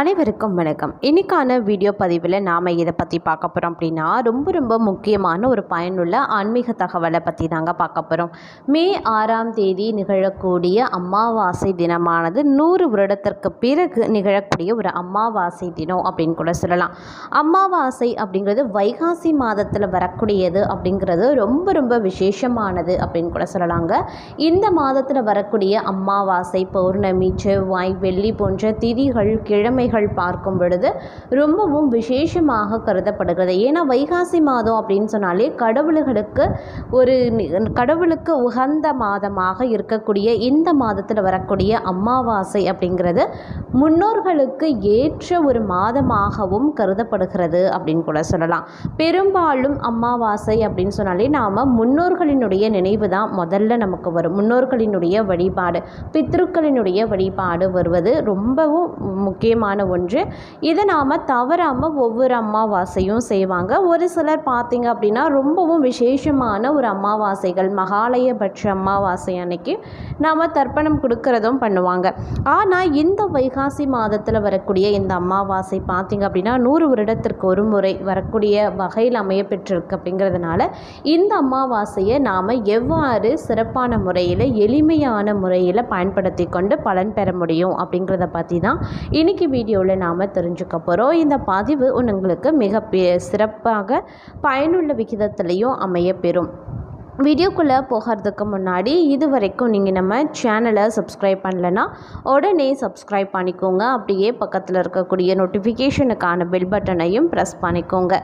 அனைவருக்கும் வணக்கம். இன்றைக்கான வீடியோ பதிவில் நாம் இதை பற்றி பார்க்க போகிறோம் அப்படின்னா ரொம்ப ரொம்ப முக்கியமான ஒரு பயனுள்ள ஆன்மீக தகவலை பற்றி தாங்க பார்க்க போகிறோம் மே ஆறாம் தேதி நிகழக்கூடிய அமாவாசை தினமானது நூறு வருடத்திற்கு பிறகு நிகழக்கூடிய ஒரு அமாவாசை தினம் அப்படின்னு கூட சொல்லலாம். அமாவாசை அப்படிங்கிறது வைகாசி மாதத்தில் வரக்கூடியது அப்படிங்கிறது ரொம்ப ரொம்ப விசேஷமானது அப்படின்னு கூட சொல்லலாங்க. இந்த மாதத்தில் வரக்கூடிய அமாவாசை பௌர்ணமி செவ்வாய் வெள்ளி போன்ற திதிகள் கிழமை கிழமைகள் பார்க்கும் பொழுது ரொம்பவும் விசேஷமாக கருதப்படுகிறது. ஏன்னா வைகாசி மாதம் அப்படின்னு சொன்னாலே கடவுள்களுக்கு ஒரு கடவுளுக்கு உகந்த மாதமாக இருக்கக்கூடிய இந்த மாதத்தில் வரக்கூடிய அமாவாசை அப்படிங்கிறது முன்னோர்களுக்கு ஏற்ற ஒரு மாதமாகவும் கருதப்படுகிறது அப்படின்னு கூட சொல்லலாம். பெரும்பாலும் அமாவாசை அப்படின்னு சொன்னாலே நாம் முன்னோர்களினுடைய நினைவு தான் முதல்ல நமக்கு வரும். முன்னோர்களினுடைய வழிபாடு பித்ருக்களினுடைய வழிபாடு வருவது ரொம்பவும் முக்கியமான ஒன்று. இதை நாம் தவறாமல் ஒவ்வொரு அமாவாசையும் செய்வாங்க. ஒரு சிலர் பார்த்திங்க அப்படின்னா ரொம்பவும் விசேஷமான ஒரு அமாவாசைகள் மகாலயபட்ச அமாவாசை அன்னைக்கு நாம் தர்ப்பணம் கொடுக்கறதும் பண்ணுவாங்க. ஆனால் இந்த வைகாசி மாதத்தில் வரக்கூடிய இந்த அமாவாசை பார்த்திங்க அப்படின்னா நூறு வருடத்திற்கு ஒரு முறை வரக்கூடிய வகையில் அமைய பெற்றிருக்கு அப்படிங்கிறதுனால இந்த அமாவாசையை நாம் எவ்வாறு சிறப்பான முறையில் எளிமையான முறையில் பயன்படுத்தி கொண்டு பலன் பெற முடியும் அப்படிங்கிறத பற்றி தான் இன்னைக்கு வீடியோவில் நாம் தெரிஞ்சுக்க போகிறோம் இந்த பதிவு உங்களுக்கு மிக சிறப்பாக பயனுள்ள விகிதத்திலையும் அமைய பெறும். வீடியோக்குள்ளே போகிறதுக்கு முன்னாடி இது வரைக்கும் நீங்கள் நம்ம சேனலை சப்ஸ்கிரைப் பண்ணலைன்னா உடனே சப்ஸ்கிரைப் பண்ணிக்கோங்க. அப்படியே பக்கத்தில் இருக்கக்கூடிய நோட்டிஃபிகேஷனுக்கான பெல் பட்டனையும் ப்ரெஸ் பண்ணிக்கோங்க.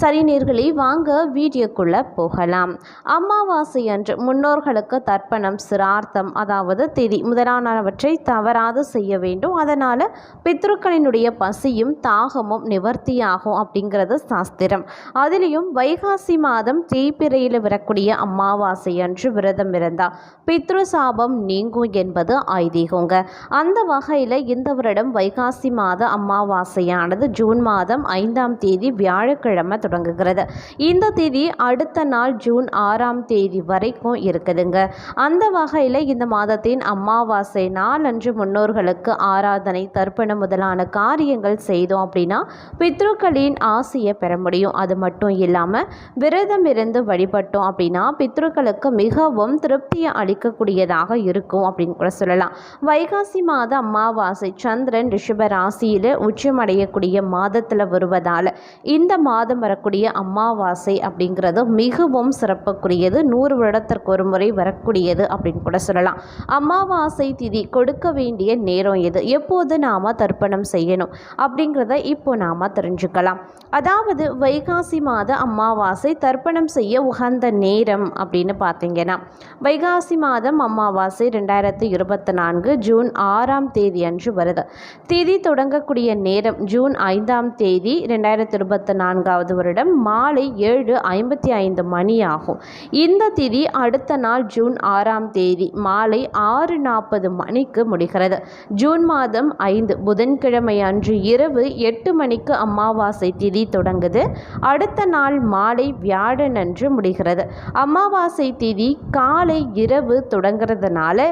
சரி நேர்களே வாங்க வீடியோக்குள்ளே போகலாம். அமாவாசை அன்று முன்னோர்களுக்கு தர்ப்பணம் சிரார்த்தம் அதாவது திதி முதலானவற்றை தவறாது செய்ய வேண்டும். அதனால் பித்ருக்களினுடைய பசியும் தாகமும் நிவர்த்தியாகும் அப்படிங்கிறது சாஸ்திரம். அதிலையும் வைகாசி மாதம் தேய்பிறையில் வரக்கூடிய அமாவாசை அன்று விரதம் இருந்தால் பித்ரு சாபம் நீங்கும் என்பது ஐதீகங்க. அந்த வகையில் இந்த வருடம் வைகாசி மாத அமாவாசையானது ஜூன் மாதம் ஐந்தாம் தேதி வியாழக்கிழமை தொடங்குகிறது. இந்த தேதி அடுத்த நாள் ஜூன் ஆறாம் தேதி வரைக்கும் இருக்குதுங்க. அந்த வகையில் இந்த மாதத்தின் அமாவாசை நாளன்று முன்னோர்களுக்கு ஆராதனை தர்ப்பணம் முதலான காரியங்கள் செய்தோம் அப்படின்னா பித்ருக்களின் ஆசையை பெற முடியும். அது மட்டும் இல்லாமல் விரதம் இருந்து வழிபட்டோம் அப்படின்னா பித்ருக்களுக்கு மிகவும் திருப்தியை அளிக்கக்கூடியதாக இருக்கும் அப்படின்னு கூட சொல்லலாம். வைகாசி மாத அமாவாசை சந்திரன் ரிஷப ராசியில் உச்சமடையக்கூடிய மாதத்தில் வருவதால் இந்த மாதம் வரக்கூடிய அமாவாசை அப்படிங்கிறது மிகவும் சிறப்புக்குரியது. நூறு வருடத்திற்கு ஒரு முறை வரக்கூடியது அப்படின்னு கூட சொல்லலாம். அமாவாசை திதி கொடுக்க வேண்டிய நேரம் எது? எப்போது நாம் தர்ப்பணம் செய்யணும் அப்படிங்கிறத இப்போ நாம் தெரிஞ்சுக்கலாம். அதாவது வைகாசி மாத அமாவாசை தர்ப்பணம் செய்ய உகந்த நேரம் அப்படின்னு பார்த்தீங்கன்னா வைகாசி மாதம் அமாவாசை ரெண்டாயிரத்தி இருபத்தி நான்கு ஜூன் ஆறாம் தேதி அன்று வருது. திதி தொடங்கக்கூடிய நேரம் ஜூன் ஐந்தாம் தேதி ரெண்டாயிரத்தி இருபத்தி நான்காவது வருடம் மாலை ஏழு ஐம்பத்தி ஐந்து மணி ஆகும் இந்த திதி அடுத்த நாள் ஜூன் ஆறாம் தேதி மாலை ஆறு நாற்பது மணிக்கு முடிகிறது. ஜூன் மாதம் ஐந்து புதன்கிழமை அன்று இரவு எட்டு மணிக்கு அமாவாசை திதி தொடங்குது. அடுத்த நாள் மாலை வியாழன் அன்று முடிகிறது. அம்மா அமாவாசை திதி காலை இரவு தொடங்குறதுனால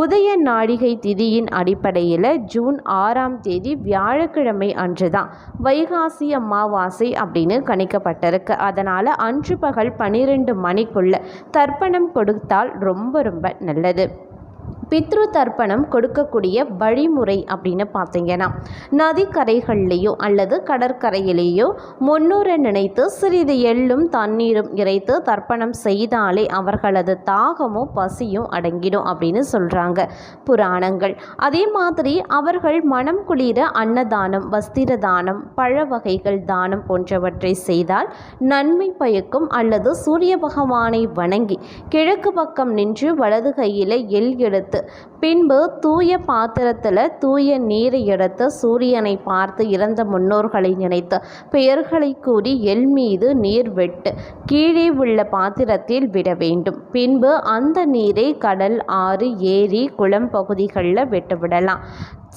உதய நாடிகை திதியின் அடிப்படையில் ஜூன் ஆறாம் தேதி வியாழக்கிழமை அன்று தான் வைகாசி அமாவாசை அப்படின்னு கணிக்கப்பட்டிருக்கு. அதனால் அன்று பகல் பன்னிரெண்டு மணிக்குள்ள தர்ப்பணம் கொடுத்தால் ரொம்ப ரொம்ப நல்லது. பித்ரு தர்ப்பணம் கொடுக்கக்கூடிய வழிமுறை அப்படின்னு பார்த்தீங்கன்னா நதிக்கரைகள்லேயோ அல்லது கடற்கரையிலேயோ முன்னூரை நினைத்து சிறிது எள்ளும் தண்ணீரும் இறைத்து தர்ப்பணம் செய்தாலே அவர்களது தாகமும் பசியும் அடங்கிடும் அப்படின்னு சொல்கிறாங்க புராணங்கள். அதே மாதிரி அவர்கள் மனம் குளிர அன்னதானம் வஸ்திர தானம் பழ வகைகள் தானம் போன்றவற்றை செய்தால் நன்மை பயக்கும் அல்லது சூரிய பகவானை வணங்கி கிழக்கு பக்கம் நின்று வலது கையில் எள் எடுத்து பின்பு தூய பாத்திரத்தில் தூய நீரை எடுத்து சூரியனை பார்த்து இறந்த முன்னோர்களை நினைத்து பெயர்களை கூறி எல் மீது நீர் வெட்டு கீழே உள்ள பாத்திரத்தில் விட வேண்டும். பின்பு அந்த நீரை கடல் ஆறு ஏரி குளம் பகுதிகளில் விட்டுவிடலாம்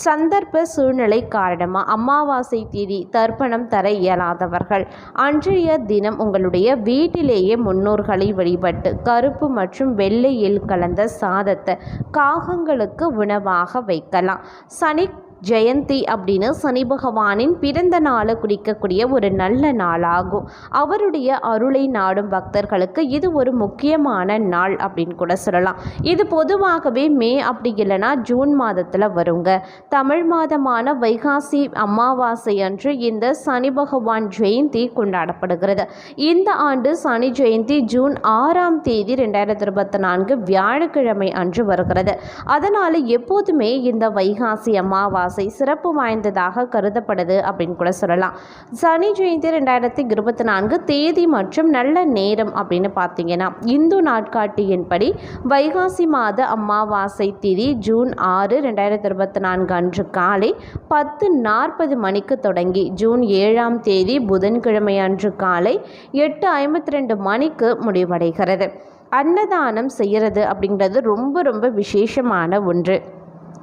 சந்தர்ப்ப சூழ்நிலை காரணமாக அமாவாசை திதி தர்ப்பணம் தர இயலாதவர்கள். அன்றைய தினம் உங்களுடைய வீட்டிலேயே முன்னோர்களை வழிபட்டு கருப்பு மற்றும் வெள்ளையில் கலந்த சாதத்தை காகங்களுக்கு உணவாக வைக்கலாம். சனி ஜெயந்தி அப்படின்னு சனி பகவானின் பிறந்த நாளை குறிக்கக்கூடிய ஒரு நல்ல நாளாகும். அவருடைய அருளை நாடும் பக்தர்களுக்கு இது ஒரு முக்கியமான நாள் அப்படின்னு கூட சொல்லலாம். இது பொதுவாகவே மே அப்படி இல்லைன்னா ஜூன் மாதத்தில் வருங்க. தமிழ் மாதமான வைகாசி அமாவாசை அன்று இந்த சனி பகவான் ஜெயந்தி கொண்டாடப்படுகிறது. இந்த ஆண்டு சனி ஜெயந்தி ஜூன் ஆறாம் தேதி ரெண்டாயிரத்தி இருபத்தி நான்கு வியாழக்கிழமை அன்று வருகிறது. அதனால் எப்போதுமே இந்த வைகாசி அமாவாசை சிறப்பு வாய்ந்ததாக கருதப்படுது அப்படின்னு கூட சொல்லலாம். சனி ஜெயந்தி ரெண்டாயிரத்தி இருபத்தி நான்கு தேதி மற்றும் நல்ல நேரம் அப்படின்னு பார்த்தீங்கன்னா இந்து நாட்காட்டியின்படி வைகாசி மாத அமாவாசை திதி ஜூன் ஆறு ரெண்டாயிரத்தி இருபத்தி நான்கு அன்று காலை பத்து நாற்பது மணிக்கு தொடங்கி ஜூன் ஏழாம் தேதி புதன்கிழமை அன்று காலை எட்டு ஐம்பத்தி ரெண்டு மணிக்கு முடிவடைகிறது. அன்னதானம் செய்கிறது அப்படிங்கிறது ரொம்ப ரொம்ப விசேஷமான ஒன்று.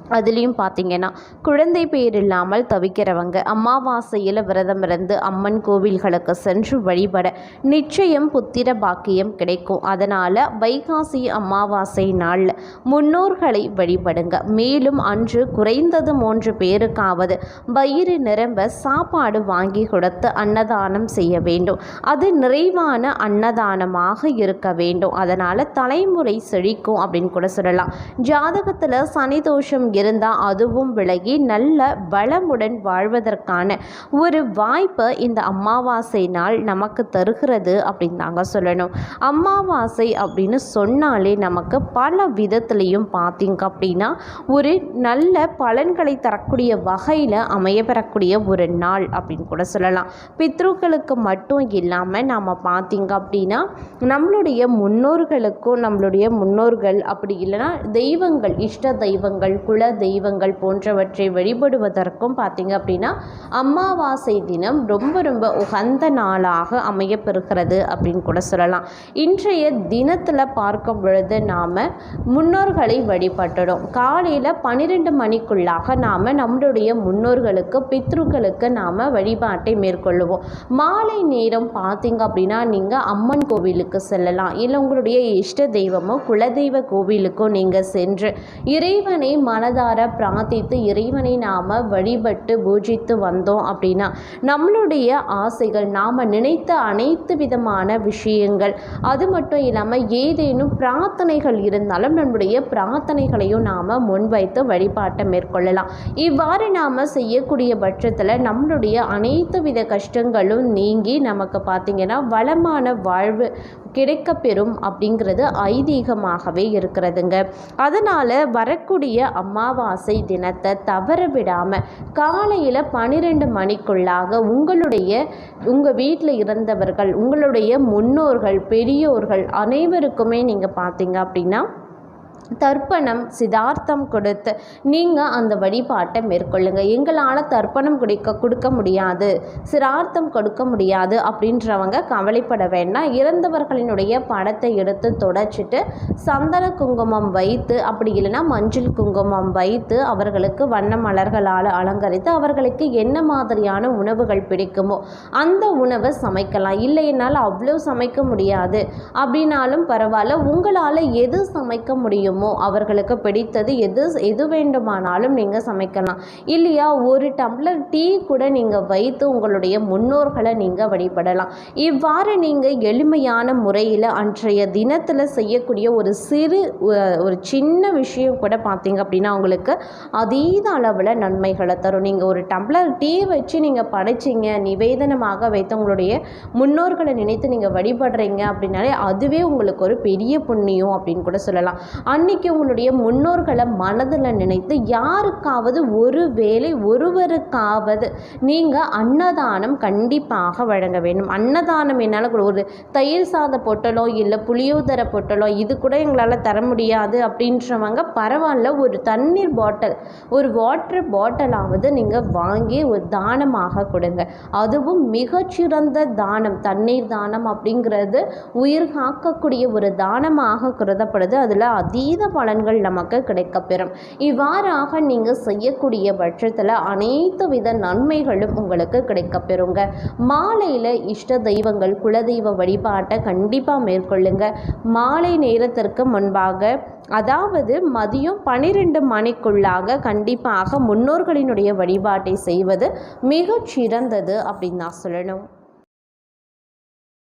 அதுலேயும் பார்த்தீங்கன்னா குழந்தை பேர் இல்லாமல் தவிக்கிறவங்க. அமாவாசையில் விரதம் இருந்து அம்மன் கோவில்களுக்கு சென்று வழிபட நிச்சயம் புத்திர பாக்கியம் கிடைக்கும். அதனால் வைகாசி அமாவாசை நாளில் முன்னோர்களை வழிபடுங்க. மேலும் அன்று குறைந்தது மூன்று பேருக்காவது வயிறு நிரம்ப சாப்பாடு வாங்கி கொடுத்து அன்னதானம் செய்ய வேண்டும். அது நிறைவான அன்னதானமாக இருக்க வேண்டும். அதனால் தலைமுறை செழிக்கும் அப்படின்னு கூட சொல்லலாம். ஜாதகத்தில் சனி தோஷம் இருந்தால் அதுவும் விலகி நல்ல பலமுடன் வாழ்வதற்கான ஒரு வாய்ப்பை இந்த அமாவாசை நாள் நமக்கு தருகிறது அப்படின்னு தாங்க சொல்லணும். அமாவாசை அப்படின்னு சொன்னாலே நமக்கு பல விதத்துலேயும் பார்த்தீங்க அப்படின்னா ஒரு நல்ல பலன்களை தரக்கூடிய வகையில் அமையப்பெறக்கூடிய ஒரு நாள் அப்படின்னு கூட சொல்லலாம். பித்ருக்களுக்கு மட்டும் இல்லாமல் நாம் பார்த்தீங்க அப்படின்னா நம்மளுடைய முன்னோர்களுக்கும் நம்மளுடைய முன்னோர்கள் அப்படி இல்லைன்னா தெய்வங்கள் இஷ்ட தெய்வங்கள் குல தெய்வங்கள் போன்றவற்றை வழிபடுவதற்கும் பார்த்திங்க அப்படின்னா அமாவாசை தினம் ரொம்ப ரொம்ப உகந்த நாளாக அமையப்பெறுகிறது அப்படின்னு கூட சொல்லலாம். இன்றைய தினத்தில் பார்க்கும் பொழுது நாம் முன்னோர்களை வழிபட்டுடும். காலையில் பன்னிரெண்டு மணிக்குள்ளாக நாம் நம்மளுடைய முன்னோர்களுக்கு பித்ருக்களுக்கு நாம் வழிபாட்டை மேற்கொள்ளுவோம். மாலை நேரம் பார்த்தீங்க அப்படின்னா நீங்கள் அம்மன் கோவிலுக்கு செல்லலாம். இல்லை உங்களுடைய இஷ்ட தெய்வமோ குலதெய்வ கோவிலுக்கோ நீங்கள் சென்று இறைவனை மன மனதார பிரார்த்தித்து இறைவனை நாம் வழிபட்டு பூஜித்து வந்தோம் அப்படின்னா நம்மளுடைய ஆசைகள் நாம் நினைத்த அனைத்து விதமான விஷயங்கள் அது மட்டும் இல்லாமல் ஏதேனும் பிரார்த்தனைகள் இருந்தாலும் நம்முடைய பிரார்த்தனைகளையும் நாம் முன்வைத்து வழிபாட்டை மேற்கொள்ளலாம். இவ்வாறு நாம் செய்யக்கூடிய பட்சத்தில் நம்மளுடைய அனைத்து வித கஷ்டங்களும் நீங்கி நமக்கு பார்த்திங்கன்னா வளமான வாழ்வு கிடைக்கப்பெறும் அப்படிங்கிறது ஐதீகமாகவே இருக்கிறதுங்க. அதனால் வரக்கூடிய அமாவாசை தினத்தை தவற விடாமல் காலையில் பன்னிரெண்டு மணிக்குள்ளாக உங்களுடைய உங்கள் வீட்டில் இருந்தவர்கள் உங்களுடைய முன்னோர்கள் பெரியோர்கள் அனைவருக்குமே நீங்கள் பார்த்தீங்க அப்படின்னா தர்ப்பணம் சிதார்த்தம் கொடுத்து நீங்கள் அந்த வழிபாட்டை மேற்கொள்ளுங்க. எங்களால் தர்ப்பணம் கொடுக்க கொடுக்க முடியாது சிரார்த்தம் கொடுக்க முடியாது அப்படின்றவங்க கவலைப்பட வேண்டாம். இறந்தவர்களினுடைய படத்தை எடுத்து தொடச்சிட்டு சந்தன குங்குமம் வைத்து அப்படி இல்லைன்னா மஞ்சள் குங்குமம் வைத்து அவர்களுக்கு வண்ண மலர்களால் அலங்கரித்து அவர்களுக்கு என்ன மாதிரியான உணவுகள் பிடிக்குமோ அந்த உணவை சமைக்கலாம். இல்லை என்னால் அவ்வளோ சமைக்க முடியாது. அப்படின்னாலும் பரவாயில்ல. உங்களால் எது சமைக்க முடியும் அவர்களுக்கு பிடித்தது எது எது வேண்டுமானாலும் நீங்கள் சமைக்கலாம். இல்லையா ஒரு டம்ளர் டீ கூட நீங்கள் வைத்து உங்களுடைய முன்னோர்களை நீங்கள் வழிபடலாம். இவ்வாறு நீங்கள் எளிமையான முறையில் அன்றைய தினத்தில் செய்யக்கூடிய ஒரு சிறு ஒரு சின்ன விஷயம் கூட பார்த்தீங்க அப்படின்னா உங்களுக்கு அதீத அளவில் நன்மைகளை தரும். நீங்கள் ஒரு டம்ளர் டீ வச்சு நீங்கள் படைச்சிங்க நிவேதனமாக வைத்து உங்களுடைய முன்னோர்களை நினைத்து நீங்கள் வழிபடுறீங்க அப்படின்னாலே அதுவே உங்களுக்கு ஒரு பெரிய புண்ணியம் அப்படின்னு கூட சொல்லலாம். அன்னைக்கு உங்களுடைய முன்னோர்களை மனதில் நினைத்து யாருக்காவது ஒரு வேளை ஒருவருக்காவது நீங்கள் அன்னதானம் கண்டிப்பாக வழங்க வேண்டும். அன்னதானம் என்னால் ஒரு தயிர் சாத பொட்டலோ இல்லை புளியோதரை பொட்டலோ இது கூட எங்களால் தர முடியாது அப்படின்றவங்க பரவாயில்ல ஒரு தண்ணீர் பாட்டில் ஒரு வாட்டர் பாட்டிலாவது நீங்கள் வாங்கி ஒரு தானமாக கொடுங்க. அதுவும் மிகச்சிறந்த தானம் தண்ணீர் தானம் அப்படிங்கிறது உயிர் காக்கக்கூடிய ஒரு தானமாக கருதப்படுது. அதில் அதிக அதீத பலன்கள் நமக்கு கிடைக்கப்பெறும். இவ்வாறாக நீங்கள் செய்யக்கூடிய பட்சத்தில் அனைத்து வித நன்மைகளும் உங்களுக்கு கிடைக்கப்பெறுங்க. மாலையில் இஷ்ட தெய்வங்கள் குலதெய்வ வழிபாட்டை கண்டிப்பாக மேற்கொள்ளுங்க. மாலை நேரத்திற்கு முன்பாக அதாவது மதியம் பனிரெண்டு மணிக்குள்ளாக கண்டிப்பாக முன்னோர்களினுடைய வழிபாட்டை செய்வது மிகச் சிறந்தது அப்படின்னு நான் சொல்லணும்.